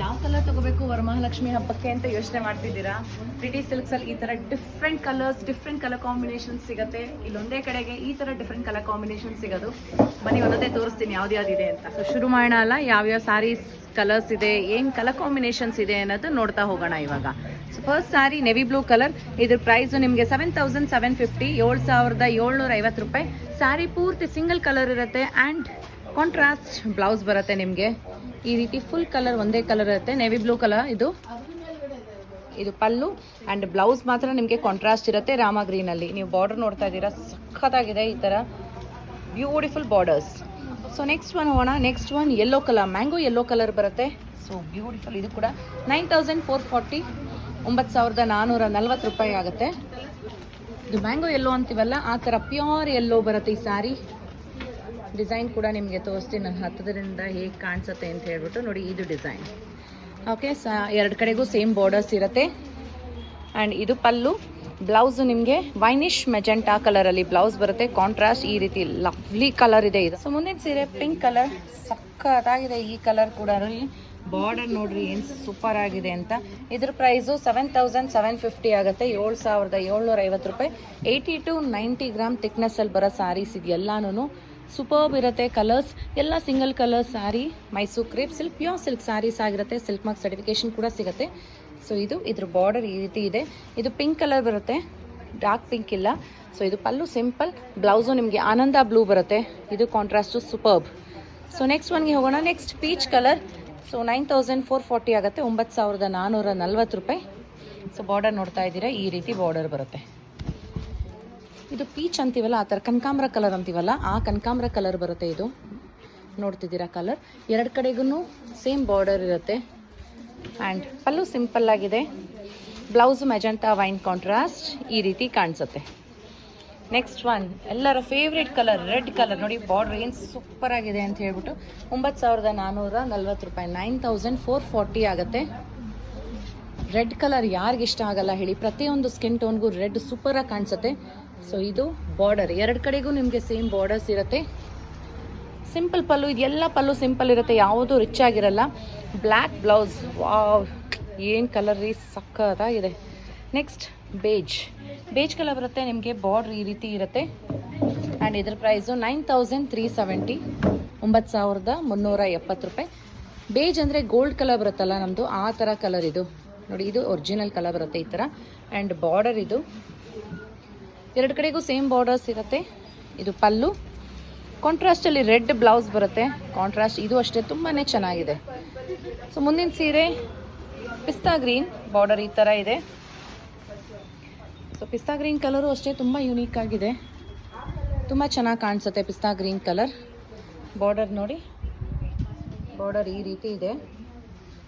ಯಾವ ಕಲರ್ ತಗೋಬೇಕು ವರಮಹಾಲಕ್ಷ್ಮಿ ಹಬ್ಬಕ್ಕೆ ಅಂತ ಯೋಚನೆ ಮಾಡ್ತಿದ್ದೀರಾ? ಪ್ರಿಟಿ ಸಿಲ್ಕ್ಸ್ ಅಲ್ಲಿ ಈ ತರ different colours different colour combination ಸಿಗುತ್ತೆ. ಇಲ್ಲೊಂದೇ ಕಡೆಗೆ ಈ ತರ ಡಿಫ್ರೆಂಟ್ ಕಲರ್ ಕಾಂಬಿನೇಷನ್ ಸಿಗೋದು. ಬನ್ನಿ, ಒಂದೊಂದೇ ತೋರಿಸ್ತೀನಿ ಯಾವ್ದು ಯಾವ್ದು ಇದೆ ಅಂತ. ಶುರು ಮಾಡೋಣ ಅಲ್ಲ ಯಾವ್ಯಾವ ಸಾರೀಸ್ ಕಲರ್ಸ್ ಇದೆ, ಏನ್ ಕಲರ್ ಕಾಂಬಿನೇಷನ್ಸ್ ಇದೆ ಅನ್ನೋದು ನೋಡ್ತಾ ಹೋಗೋಣ ಇವಾಗ. So first sari navy blue colour ಇದ್ರ ಪ್ರೈಸ್ ನಿಮಗೆ ಸೆವೆನ್ ತೌಸಂಡ್ ಸೆವೆನ್ ಫಿಫ್ಟಿ ಏಳು ಸಾವಿರದ ಏಳ್ನೂರ ಐವತ್ತು ರೂಪಾಯಿ. ಸಾರಿ ಪೂರ್ತಿ ಸಿಂಗಲ್ ಕಲರ್ ಇರುತ್ತೆ ಆ್ಯಂಡ್ ಕಾಂಟ್ರಾಸ್ಟ್ ಬ್ಲೌಸ್ ಬರುತ್ತೆ ನಿಮಗೆ. ಈ ರೀತಿ ಫುಲ್ ಕಲರ್ ಒಂದೇ ಕಲರ್ ಇರುತ್ತೆ. ನೇವಿ ಬ್ಲೂ ಕಲರ್ ಇದು. ಇದು ಪಲ್ಲು ಆ್ಯಂಡ್ ಬ್ಲೌಸ್ ಮಾತ್ರ ನಿಮಗೆ ಕಾಂಟ್ರಾಸ್ಟ್ ಇರುತ್ತೆ. ರಾಮ ಗ್ರೀನಲ್ಲಿ ನೀವು ಬಾರ್ಡರ್ ನೋಡ್ತಾ ಇದ್ದೀರಾ, ಸಖತ್ತಾಗಿದೆ ಈ ಥರ beautiful borders so next one ಹೋಗೋಣ. Next one yellow colour mango yellow colour ಬರುತ್ತೆ. ಸೊ ಬ್ಯೂಟಿಫುಲ್ ಇದು ಕೂಡ. ನೈನ್ ತೌಸಂಡ್ ಫೋರ್ ಫಾರ್ಟಿ ಒಂಬತ್ತು ಸಾವಿರದ ನಾನ್ನೂರ ನಲ್ವತ್ತು ರೂಪಾಯಿ ಆಗುತ್ತೆ. ಇದು ಮ್ಯಾಂಗೋ ಯೆಲ್ಲೋ ಅಂತೀವಲ್ಲ, ಆ ಥರ ಪ್ಯೂರ್ ಯೆಲ್ಲೋ ಬರುತ್ತೆ ಈ ಸ್ಯಾರಿ ಡಿಸೈನ್ ಕೂಡ ನಿಮಗೆ ತೋರಿಸ್ತೀನಿ. ನಾನು ಹತ್ತದರಿಂದ ಹೇಗೆ ಕಾಣಿಸುತ್ತೆ ಅಂತ ಹೇಳ್ಬಿಟ್ಟು ನೋಡಿ ಇದು ಡಿಸೈನ್. ಓಕೆ ಸ ಎರಡು ಕಡೆಗೂ ಸೇಮ್ ಬಾರ್ಡರ್ಸ್ ಇರುತ್ತೆ. ಆ್ಯಂಡ್ ಇದು ಪಲ್ಲು. ಬ್ಲೌಸು ನಿಮಗೆ ವೈನಿಶ್ ಮೆಜೆಂಟಾ ಕಲರಲ್ಲಿ ಬ್ಲೌಸ್ ಬರುತ್ತೆ. ಕಾಂಟ್ರಾಸ್ಟ್ ಈ ರೀತಿ ಲವ್ಲಿ ಕಲರ್ ಇದೆ ಇದು. ಸೊ ಮುಂದಿನ ಸೀರೆ ಪಿಂಕ್ ಕಲರ್ ಸಕ್ಕತ್ತಾಗಿದೆ ಈ ಕಲರ್ ಕೂಡ. ಬಾರ್ಡರ್ ನೋಡ್ರಿ ಏನು ಸೂಪರ್ ಆಗಿದೆ ಅಂತ. ಇದ್ರ price seven thousand seven fifty ಆಗುತ್ತೆ. ಏಳು ಸಾವಿರದ ಏಳ್ನೂರ ಐವತ್ತು ರೂಪಾಯಿ ಏಯ್ಟಿ ಟು ನೈಂಟಿ ಗ್ರಾಮ್ ತಿಕ್ನೆಸ್ಸಲ್ಲಿ ಬರೋ ಸಾರೀಸ್ ಇದೆಲ್ಲನೂ ಸೂಪರ್ಬ್ ಇರುತ್ತೆ ಕಲರ್ಸ್ ಎಲ್ಲ single colour sari Mysore crepe silk pure silk saris ಆಗಿರುತ್ತೆ. ಸಿಲ್ಕ್ ಮಾರ್ಕ್ ಸರ್ಟಿಫಿಕೇಶನ್ ಕೂಡ ಸಿಗುತ್ತೆ. ಸೊ ಇದು ಇದ್ರ ಬಾರ್ಡರ್ ಈ ರೀತಿ ಇದೆ. ಇದು ಪಿಂಕ್ ಕಲರ್ ಬರುತ್ತೆ. ಡಾರ್ಕ್ ಪಿಂಕ್ ಇಲ್ಲ. ಸೊ ಇದು ಪಲ್ಲು ಸಿಂಪಲ್ ಬ್ಲೌಸು ನಿಮಗೆ ಆನಂದ ಬ್ಲೂ ಬರುತ್ತೆ. ಇದು ಕಾಂಟ್ರಾಸ್ಟು ಸೂಪರ್ಬ್ ಸೊ ನೆಕ್ಸ್ಟ್ ಒನ್ಗೆ ಹೋಗೋಣ. Next peach colour so nine thousand four forty ಆಗುತ್ತೆ. ಒಂಬತ್ತು ಸಾವಿರದ ನಾನ್ನೂರ ನಲ್ವತ್ತು ರೂಪಾಯಿ. ಸೊ ಬಾರ್ಡರ್ ನೋಡ್ತಾ ಇದ್ದೀರಾ. ಈ ರೀತಿ ಬಾರ್ಡರ್ ಬರುತ್ತೆ. ಇದು ಪೀಚ್ ಅಂತೀವಲ್ಲ, ಆ ಥರ ಕನಕಾಂಬ್ರ ಕಲರ್ ಅಂತೀವಲ್ಲ, ಆ ಕನಕಾಂಬ್ರ ಕಲರ್ ಬರುತ್ತೆ ಇದು. ನೋಡ್ತಿದ್ದೀರಾ ಕಲರ್? ಎರಡು ಕಡೆಗೂ ಸೇಮ್ ಬಾರ್ಡರ್ ಇರುತ್ತೆ. ಆ್ಯಂಡ್ ಪಲ್ಲು ಸಿಂಪಲ್ ಆಗಿದೆ. ಬ್ಲೌಸ್, ಮೆಜೆಂಟಾ, ವೈನ್ ಕಾಂಟ್ರಾಸ್ಟ್ ಈ ರೀತಿ ಕಾಣಿಸುತ್ತೆ. ನೆಕ್ಸ್ಟ್ ಒನ್ ಎಲ್ಲರ ಫೇವ್ರೆಟ್ ಕಲರ್ ರೆಡ್ ಕಲರ್ ನೋಡಿ ಬಾರ್ಡರ್ ಏನು ಸೂಪರ್ ಆಗಿದೆ ಅಂತ ಹೇಳ್ಬಿಟ್ಟು ಒಂಬತ್ತು ಸಾವಿರದ ನಾನ್ನೂರ ನಲ್ವತ್ತು ರೂಪಾಯಿ ನೈನ್ ತೌಸಂಡ್ ಫೋರ್ ಫಾರ್ಟಿ ಆಗುತ್ತೆ. ರೆಡ್ ಕಲರ್ ಯಾರಿಗಿಷ್ಟ ಆಗಲ್ಲ ಹೇಳಿ, ಪ್ರತಿಯೊಂದು ಸ್ಕಿನ್ ಟೋನ್ಗೂ ರೆಡ್ ಸೂಪರಾಗಿ ಕಾಣಿಸುತ್ತೆ. ಸೊ ಇದು ಬಾರ್ಡರ್ ಎರಡು ಕಡೆಗೂ ನಿಮಗೆ ಸೇಮ್ ಬಾರ್ಡರ್ಸ್ ಇರುತ್ತೆ. ಸಿಂಪಲ್ ಪಲ್ಲು, ಇದೆಲ್ಲ ಪಲ್ಲು ಸಿಂಪಲ್ ಇರುತ್ತೆ, ಯಾವುದೂ ರಿಚ್ ಆಗಿರಲ್ಲ. ಬ್ಲ್ಯಾಕ್ ಬ್ಲೌಸ್ ವಾವ್ ಏನು ಕಲರ್ ರೀ? ಸಕ್ಕತ್ತಾಗಿದೆ ನೆಕ್ಸ್ಟ್ ಬೇಜ್ ಬೇಜ್ ಕಲರ್ ಬರುತ್ತೆ, ನಿಮಗೆ ಬಾರ್ಡ್ರ್ ಈ ರೀತಿ ಇರುತ್ತೆ. ಆ್ಯಂಡ್ ಇದ್ರ price nine thousand three seventy ಒಂಬತ್ತು ಸಾವಿರದ ಮುನ್ನೂರ ಎಪ್ಪತ್ತು ರೂಪಾಯಿ. ಬೇಜ್ ಅಂದರೆ ಗೋಲ್ಡ್ ಕಲರ್ ಬರುತ್ತಲ್ಲ ನಮ್ಮದು ಆ ಥರ ಕಲರ್ ಇದು. ನೋಡಿ, ಇದು ಒರಿಜಿನಲ್ ಕಲರ್ ಬರುತ್ತೆ ಈ ಥರ ಆ್ಯಂಡ್ ಬಾರ್ಡರ್ ಇದು ಎರಡು ಕಡೆಗೂ ಸೇಮ್ ಬಾರ್ಡರ್ಸ್ ಇರುತ್ತೆ. ಇದು ಪಲ್ಲು. ಕಾಂಟ್ರಾಸ್ಟಲ್ಲಿ ರೆಡ್ ಬ್ಲೌಸ್ ಬರುತ್ತೆ. ಕಾಂಟ್ರಾಸ್ಟ್ ಇದು ಅಷ್ಟೇ ತುಂಬಾ ಚೆನ್ನಾಗಿದೆ. ಸೊ ಮುಂದಿನ ಸೀರೆ, ಪಿಸ್ತಾ ಗ್ರೀನ್ ಬಾರ್ಡರ್ ಈ ಥರ ಇದೆ. ಸೊ ಪಿಸ್ತಾ ಗ್ರೀನ್ ಕಲರು ಅಷ್ಟೇ ತುಂಬ ಯುನೀಕ್ ಆಗಿದೆ. ತುಂಬ ಚೆನ್ನಾಗಿ ಕಾಣಿಸುತ್ತೆ ಪಿಸ್ತಾ ಗ್ರೀನ್ ಕಲರ್ ಬಾರ್ಡರ್ ನೋಡಿ. ಬಾರ್ಡರ್ ಈ ರೀತಿ ಇದೆ.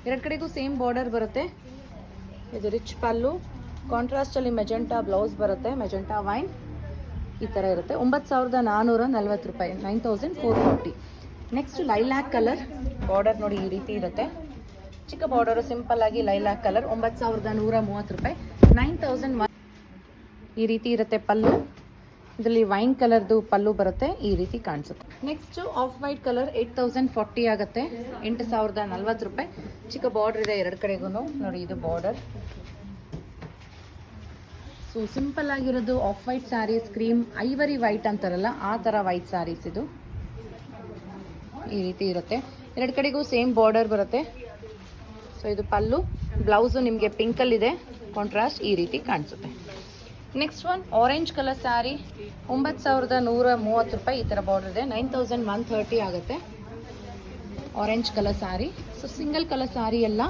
ಎರಡು ಕಡೆಗೂ ಸೇಮ್ ಬಾರ್ಡರ್ ಬರುತ್ತೆ. ಇದು ರಿಚ್ ಪಲ್ಲು. ಕಾಂಟ್ರಾಸ್ಟಲ್ಲಿ ಮೆಜೆಂಟಾ ಬ್ಲೌಸ್ ಬರುತ್ತೆ ಮೆಜೆಂಟಾ ವೈನ್ ಈ ಥರ ಇರುತ್ತೆ. ಒಂಬತ್ತು ಸಾವಿರದ ನಾನ್ನೂರ ನಲ್ವತ್ತು ರೂಪಾಯಿ nine thousand four forty next lilac colour border ನೋಡಿ ಈ ರೀತಿ ಇರುತ್ತೆ. ಚಿಕ್ಕ ಬಾರ್ಡರು ಸಿಂಪಲ್ ಆಗಿ ಲೈಲ್ಯಾಕ್ ಕಲರ್ ಒಂಬತ್ತು ಸಾವಿರದ ನೂರ ಮೂವತ್ತು ರೂಪಾಯಿ. ನೈನ್ ತೌಸಂಡ್ ಒನ್ ಈ ರೀತಿ ಇರುತ್ತೆ ಪಲ್ಲು. ಇದರಲ್ಲಿ ವೈನ್ ಕಲರ್ದು ಪಲ್ಲು ಬರುತ್ತೆ, ಈ ರೀತಿ ಕಾಣಿಸುತ್ತೆ. Next off white colour eight thousand forty ಆಗುತ್ತೆ. ಎಂಟು ಸಾವಿರದ ನಲ್ವತ್ತು ರೂಪಾಯಿ. ಚಿಕ್ಕ ಬಾರ್ಡರ್ ಇದೆ ಎರಡು ಕಡೆಗೂ ನೋಡಿ ಇದು ಬಾರ್ಡರ್ ಸೊ ಸಿಂಪಲ್ ಆಗಿರೋದು off white saris cream ivory white ಅಂತಾರಲ್ಲ, ಆ ಥರ ವೈಟ್ ಸ್ಯಾರೀಸ್ ಇದು. ಈ ರೀತಿ ಇರುತ್ತೆ. ಎರಡು ಕಡೆಗೂ ಸೇಮ್ ಬಾರ್ಡರ್ ಬರುತ್ತೆ. ಸೊ ಇದು ಪಲ್ಲು ಬ್ಲೌಸು ನಿಮಗೆ ಪಿಂಕಲ್ಲಿದೆ ಕಾಂಟ್ರಾಸ್ಟ್ ಈ ರೀತಿ ಕಾಣಿಸುತ್ತೆ. Next one orange colour saree ಒಂಬತ್ತು ಸಾವಿರದ ನೂರ ಮೂವತ್ತು ರೂಪಾಯಿ ಈ ಥರ ಬಾರ್ಡರ್ ಇದೆ. ನೈನ್ ತೌಸಂಡ್ ಒನ್ ಥರ್ಟಿ ಆಗುತ್ತೆ. Orange colour saree so single colour saree ಎಲ್ಲ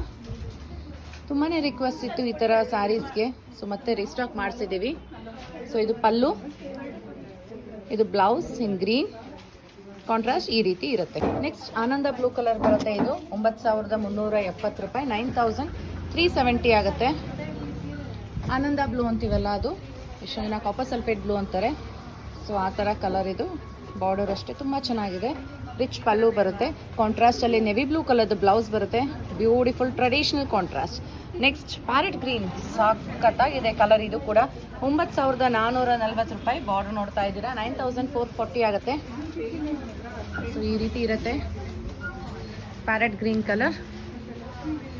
ತುಂಬಾ ರಿಕ್ವೆಸ್ಟ್ ಇತ್ತು ಈ ಥರ ಸ್ಯಾರೀಸ್ಗೆ ಸೊ ಮತ್ತೆ ರಿಸ್ಟಾಕ್ ಮಾಡಿಸಿದ್ದೀವಿ. ಸೊ ಇದು ಪಲ್ಲು, ಇದು ಬ್ಲೌಸ್ ಇನ್ ಗ್ರೀನ್ ಕಾಂಟ್ರಾಸ್ಟ್ ಈ ರೀತಿ ಇರುತ್ತೆ. ನೆಕ್ಸ್ಟ್ ಆನಂದ ಬ್ಲೂ ಕಲರ್ ಬರುತ್ತೆ ಇದು. ಒಂಬತ್ತು ಸಾವಿರದ ಮುನ್ನೂರ ಎಪ್ಪತ್ತು ರೂಪಾಯಿ. ನೈನ್ ತೌಸಂಡ್ ತ್ರೀ ಸೆವೆಂಟಿ ಆಗುತ್ತೆ. ಆನಂದ ಬ್ಲೂ ಅಂತೀವಲ್ಲ ಅದು? ಎಷ್ಟು ಜನ ಕಾಪರ್ ಸಲ್ಫೇಟ್ ಬ್ಲೂ ಅಂತಾರೆ. ಸೊ ಆ ಥರ ಕಲರ್ ಇದು. ಬಾರ್ಡರ್ ಅಷ್ಟೇ ತುಂಬ ಚೆನ್ನಾಗಿದೆ. ರಿಚ್ ಪಲ್ಲು ಬರುತ್ತೆ. ಕಾಂಟ್ರಾಸ್ಟಲ್ಲಿ ನೆವಿ ಬ್ಲೂ ಕಲರ್ದು ಬ್ಲೌಸ್ ಬರುತ್ತೆ. Beautiful traditional contrast next parrot green ಸಕ್ಕತ್ತಾಗಿದೆ ಕಲರ್ ಇದು ಕೂಡ. ಒಂಬತ್ತು ಸಾವಿರದ ನಾನ್ನೂರ ನಲ್ವತ್ತು ರೂಪಾಯಿ ಬಾರ್ಡರ್ ನೋಡ್ತಾ ಇದ್ದೀರಾ. ನೈನ್ ತೌಸಂಡ್ ಫೋರ್ ಫೋರ್ಟಿ ಆಗುತ್ತೆ. ಸೊ ಈ ರೀತಿ ಇರುತ್ತೆ. ಪ್ಯಾರೆಟ್ ಗ್ರೀನ್ ಕಲರ್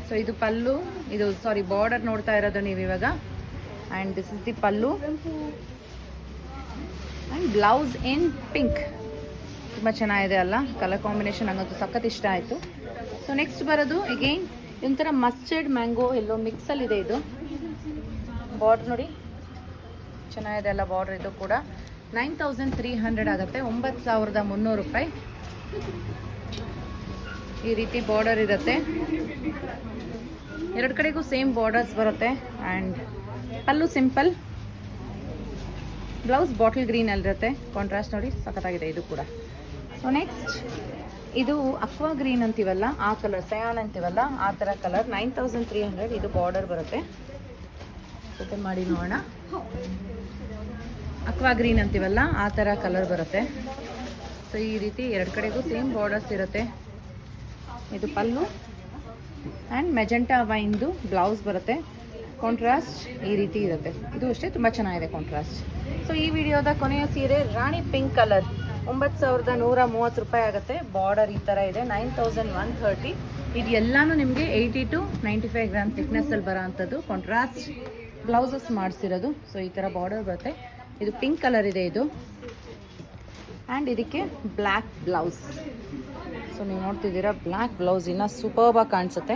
ಸೊ ಇದು ಪಲ್ಲು. ಇದು ಸಾರಿ ಬಾರ್ಡರ್ ನೋಡ್ತಾ ಇರೋದು ನೀವು ಇವಾಗ. And this is the pallu and blouse in pink ತುಂಬ ಚೆನ್ನಾಗಿದೆ ಅಲ್ಲ? ಕಲರ್ ಕಾಂಬಿನೇಷನ್ ನಂಗಂತೂ ಸಖತ್ ಇಷ್ಟ ಆಯಿತು. ಸೊ ನೆಕ್ಸ್ಟ್ ಬರೋದು ಅಗೇನ್ ಒಂಥರ ಮಸ್ಟರ್ಡ್ ಮ್ಯಾಂಗೋ ಎಲ್ಲೋ ಮಿಕ್ಸಲ್ಲಿದೆ ಇದು. ಬಾರ್ಡ್ರ್ ನೋಡಿ. ಚೆನ್ನಾಗಿದೆ ಅಲ್ಲ ಬಾರ್ಡ್ರ್ ಇದು ಕೂಡ. ನೈನ್ ತೌಸಂಡ್ ತ್ರೀ ಹಂಡ್ರೆಡ್ ಆಗುತ್ತೆ. ಒಂಬತ್ತು ಸಾವಿರದ ಮುನ್ನೂರು ರೂಪಾಯಿ. ಈ ರೀತಿ ಬಾರ್ಡರ್ ಇರುತ್ತೆ. ಎರಡು ಕಡೆಗೂ ಸೇಮ್ ಬಾರ್ಡರ್ಸ್ ಬರುತ್ತೆ. And pallu simple blouse bottle ಗ್ರೀನಲ್ಲಿರುತ್ತೆ contrast ನೋಡಿ, ಸಖತ್ತಾಗಿದೆ ಇದು ಕೂಡ. ಸೊ ನೆಕ್ಸ್ಟ್ ಇದು ಅಕ್ವಾ ಗ್ರೀನ್ ಅಂತೀವಲ್ಲ, ಆ ಕಲರ್ ಸಯಾನ್ ಅಂತೀವಲ್ಲ, ಆ ಥರ colour nine thousand three hundred ಇದು ಬಾರ್ಡರ್ ಬರುತ್ತೆ. ಓಪನ್ ಮಾಡಿ ನೋಡೋಣ. ಅಕ್ವಾ ಗ್ರೀನ್ ಅಂತೀವಲ್ಲ, ಆ ಥರ ಕಲರ್ ಬರುತ್ತೆ. ಸೊ ಈ ರೀತಿ ಎರಡು ಕಡೆಗೂ ಸೇಮ್ ಬಾರ್ಡರ್ಸ್ ಇರುತ್ತೆ. ಇದು ಪಲ್ಲು ಆ್ಯಂಡ್ ಮೆಜೆಂಟಾ ವೈನ್ದು ಬ್ಲೌಸ್ ಬರುತ್ತೆ. ಕಾಂಟ್ರಾಸ್ಟ್ ಈ ರೀತಿ ಇರುತ್ತೆ. ಇದು ಅಷ್ಟೇ ತುಂಬ ಚೆನ್ನಾಗಿದೆ ಕಾಂಟ್ರಾಸ್ಟ್ ಸೊ ಈ ವಿಡಿಯೋದ ಕೊನೆಯ ಸೀರೆ ರಾಣಿ ಪಿಂಕ್ ಕಲರ್ ಒಂಬತ್ತು ಸಾವಿರದ ನೂರ ಮೂವತ್ತು ರೂಪಾಯಿ ಆಗುತ್ತೆ. ಬಾರ್ಡರ್ ಈ ಥರ ಇದೆ. Nine thousand one thirty. ಇದು ಎಲ್ಲಾನು ನಿಮಗೆ eighty two ninety five gram ಥಿಕ್ನೆಸ್ಸಲ್ಲಿ ಬರೋ ಅಂಥದ್ದು. Contrast blouses ಮಾಡಿಸಿರೋದು. ಸೊ ಈ ಥರ ಬಾರ್ಡರ್ ಬರುತ್ತೆ. ಇದು ಪಿಂಕ್ ಕಲರ್ ಇದೆ ಇದು. ಆ್ಯಂಡ್ ಇದಕ್ಕೆ ಬ್ಲ್ಯಾಕ್ ಬ್ಲೌಸ್ ಸೊ ನೀವು ನೋಡ್ತಿದ್ದೀರಾ ಬ್ಲ್ಯಾಕ್ ಬ್ಲೌಸ್ ಇನ್ನೂ ಸೂಪರ್ಬಾಗಿ ಕಾಣಿಸುತ್ತೆ.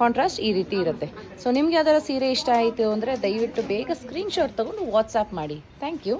ಕಾಂಟ್ರಾಸ್ಟ್ ಈ ರೀತಿ ಇರುತ್ತೆ. ಸೊ ನಿಮ್ಗೆ ಯಾವ್ದಾರ ಸೀರೆ ಇಷ್ಟ ಆಯಿತು ಅಂದರೆ ದಯವಿಟ್ಟು ಬೇಗ ಸ್ಕ್ರೀನ್ಶಾಟ್ ತೊಗೊಂಡು ವಾಟ್ಸಪ್ ಮಾಡಿ. Thank you